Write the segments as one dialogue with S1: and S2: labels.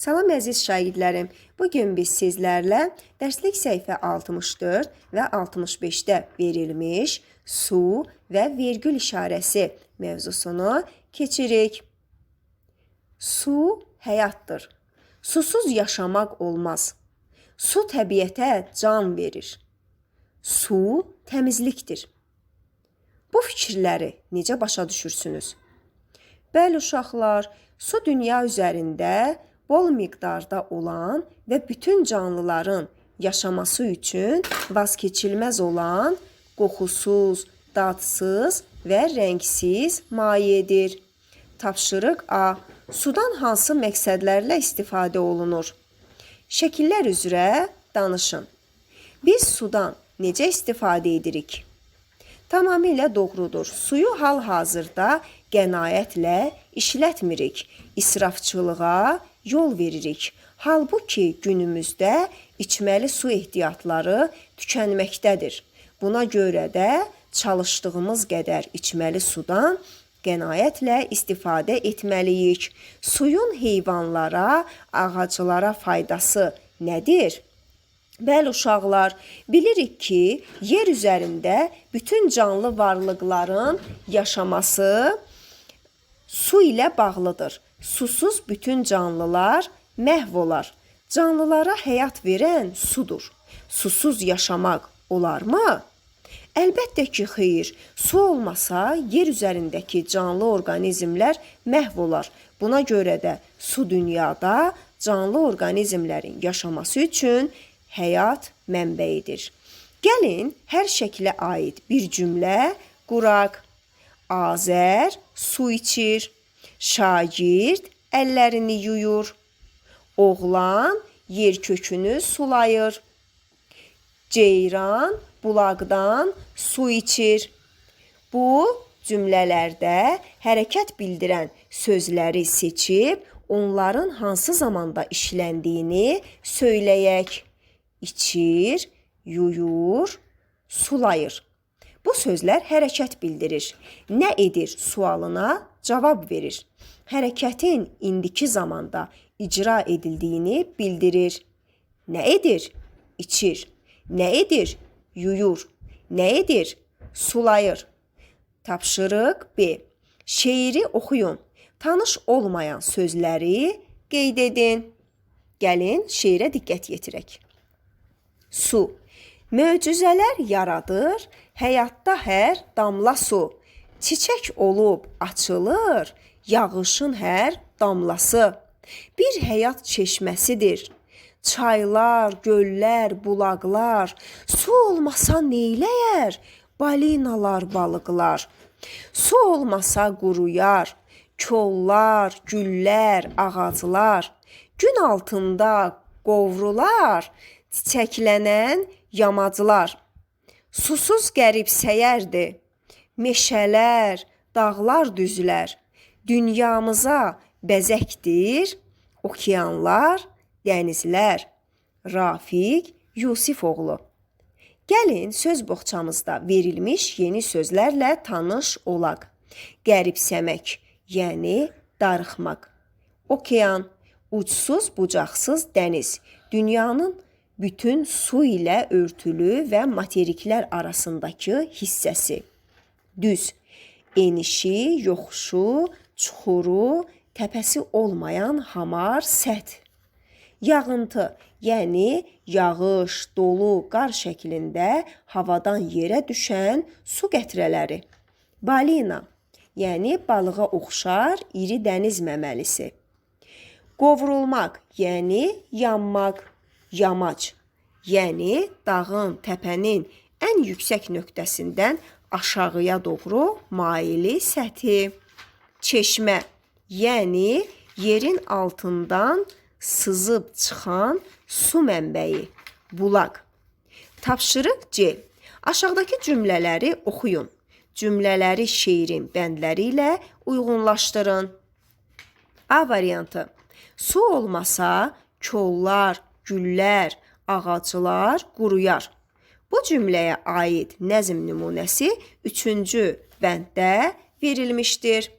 S1: Salam əziz şagirdlərim. Bu gün biz sizlərlə dərslik səhifə 64 və 65-də verilmiş su və vergül işarəsi mövzusunu keçirik. Su həyatdır. Susuz yaşamaq olmaz. Su təbiətə can verir. Su təmizlikdir. Bu fikirləri necə başa düşürsünüz? Bəli uşaqlar, su dünya üzərində bol miqdarda olan və bütün canlıların yaşaması üçün vazkeçilməz olan qoxusuz, dadsız və rəngsiz mayedir. Tapşırıq A. Sudan hansı məqsədlərlə istifadə olunur? Şəkillər üzrə danışın. Biz sudan necə istifadə edirik? Tamamilə doğrudur. Suyu hal-hazırda qənaətlə işlətmirik. İsrafçılığa yol veririk. Halbuki günümüzdə içməli su ehtiyatları tükənməkdədir. Buna görə də çalışdığımız qədər içməli sudan qənaətlə istifadə etməliyik. Suyun heyvanlara, ağaclara faydası nədir? Bəli uşaqlar, bilirik ki, yer üzərində bütün canlı varlıqların yaşaması su ilə bağlıdır. Susuz bütün canlılar məhv olar. Canlılara həyat verən sudur. Susuz yaşamaq olarmı? Əlbəttə ki, xeyr. Su olmasa yer üzərindəki canlı orqanizmlər məhv olar. Buna görə də su dünyada canlı orqanizmlərin yaşaması üçün həyat mənbəyidir. Gəlin hər şəklə aid bir cümlə quraq. Azər su içir. Şagird əllərini yuyur. Oğlan yer kökünü sulayır. Ceyran bulaqdan su içir. Bu cümlələrdə hərəkət bildirən sözləri seçib onların hansı zamanda işləndiyini söyləyək. İçir, yuyur, sulayır. Bu sözlər hərəkət bildirir. Nə edir sualına cavab verir. Hərəkətin indiki zamanda icra edildiyini bildirir. Nə edir? İçir. Nə edir? Yuyur. Nə edir? Sulayır. Tapşırıq B. Şeiri oxuyun. Tanış olmayan sözləri qeyd edin. Gəlin şeirə diqqət yetirək. Su. Möcüzələr yaradır, həyatda hər damla su. Çiçək olub açılır, yağışın hər damlası. Bir həyat çeşməsidir. Çaylar, göllər, bulaqlar, su olmasa neyləyər? Balinalar, balıqlar. Su olmasa quruyar. Kollar, güllər, ağaclar. Gün altında qovrular, çiçəklənən yamaclar. Susuz qəribsəyərdi. Meşələr, dağlar düzlər. Dünyamıza bəzəkdir okeanlar, dənizlər. Rafiq Yusifoğlu. Gəlin söz boğçamızda verilmiş yeni sözlərlə tanış olaq. Qəribsəmək, yəni darıxmaq. Okean, uçsuz bucaqsız dəniz. Dünyanın bütün su ilə örtülü və materiklər arasındakı hissəsi. Düz, enişi, yoxuşu, çuxuru, təpəsi olmayan hamar səth. Yağıntı, yəni yağış, dolu, qar şəklində havadan yerə düşən su qətrələri. Balina, yəni balığa oxşar iri dəniz məməlisi. Qovrulmaq, yəni yanmaq, yamac, yəni dağın, təpənin ən yüksək nöqtəsindən aşağıya doğru maili səthi. Çeşmə, yəni yerin altından sızıb çıxan su mənbəyi, bulaq. Tapşırıq C. Aşağıdakı cümlələri oxuyun. Cümlələri şeirin bəndləri ilə uyğunlaşdırın. A variantı. Su olmasa kollar, güllər, ağaclar quruyar. Bu cümləyə aid nəzm nümunəsi 3-cü bənddə verilmişdir.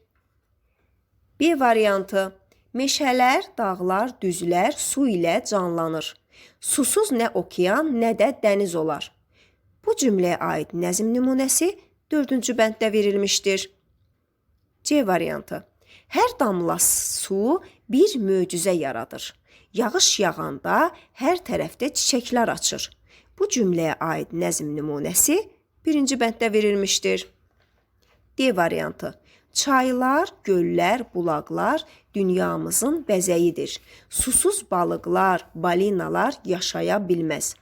S1: B variantı. Meşələr, dağlar, düzlər su ilə canlanır. Susuz nə okean, nə də dəniz olar. Bu cümləyə aid nəzm nümunəsi 4-cü bənddə verilmişdir. C variantı. Hər damla su bir möcüzə yaradır. Yağış yağanda hər tərəfdə çiçəklər açır. Bu cümləyə aid nəzm nümunəsi 1-ci bənddə verilmişdir. D variantı. Çaylar, göllər, bulaqlar dünyamızın bəzəyidir. Susuz balıqlar, balinalar yaşaya bilməz.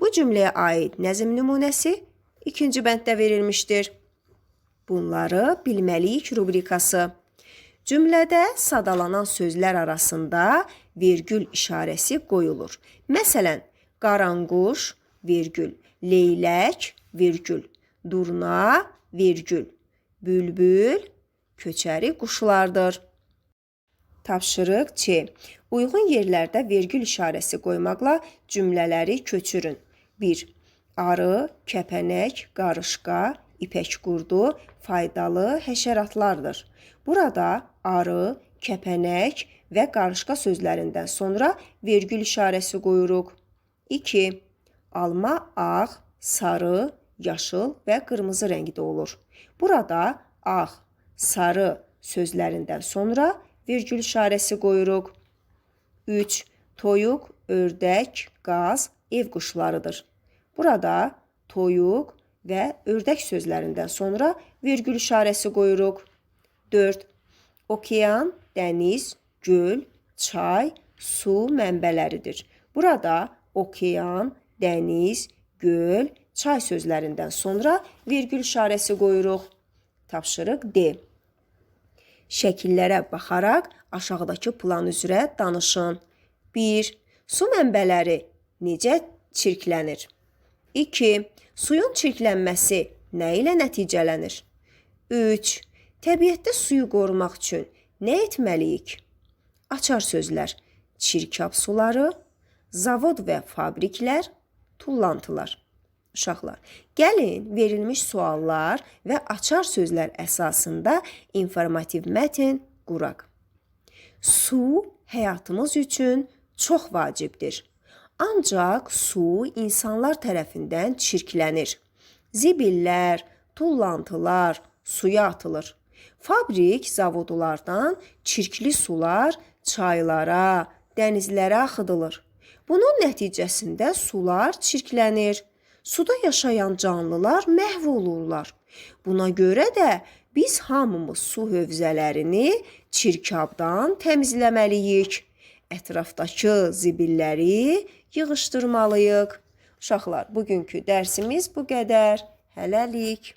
S1: Bu cümləyə aid nəzm nümunəsi 2-ci bənddə verilmişdir. Bunları bilməliyik rubrikası. Cümlədə sadalanan sözlər arasında vergül işarəsi qoyulur. Məsələn, qaranquş, vergül, leylək, vergül, durna, vergül, bülbül, köçəri quşlardır. Tapşırıq C. Uyğun yerlərdə vergül işarəsi qoymaqla cümlələri köçürün. 1. Arı, kəpənək, qarışqa, ipək qurdu faydalı həşəratlardır. Burada arı, kəpənək və qarışqa sözlərindən sonra vergül işarəsi qoyuruq. 2. Alma ağ, sarı, yaşıl və qırmızı rəngdə olur. Burada ağ, sarı sözlərindən sonra vergül işarəsi qoyuruq. 3. Toyuq, ördək, qaz ev quşlarıdır. Burada toyuq və ördək sözlərindən sonra vergül işarəsi qoyuruq. 4. Okean, dəniz, göl, çay, su mənbələridir. Burada okean, dəniz, göl, çay sözlərindən sonra vergül işarəsi qoyuruq. Tapşırıq D. Şəkillərə baxaraq aşağıdakı plan üzrə danışın. 1. Su mənbələri necə çirklənir? 2. Suyun çirklənməsi nə ilə nəticələnir? 3. Təbiətdə suyu qorumaq üçün nə etməliyik? Açar sözlər: çirkab suları, zavod və fabriklər, tullantılar. Uşaqlar, gəlin verilmiş suallar və açar sözlər əsasında informativ mətn quraq. Su həyatımız üçün çox vacibdir. Ancaq su insanlar tərəfindən çirklənir. Zibillər, tullantılar suya atılır. Fabrik zavodlardan çirkli sular çaylara, dənizlərə axıdılır. Bunun nəticəsində sular çirklənir. Suda yaşayan canlılar məhv olurlar. Buna görə də biz hamımız su hövzələrini çirkabdan təmizləməliyik. Ətrafdakı zibilləri yığışdırmalıyıq. Uşaqlar, bugünkü dərsimiz bu qədər. Hələlik.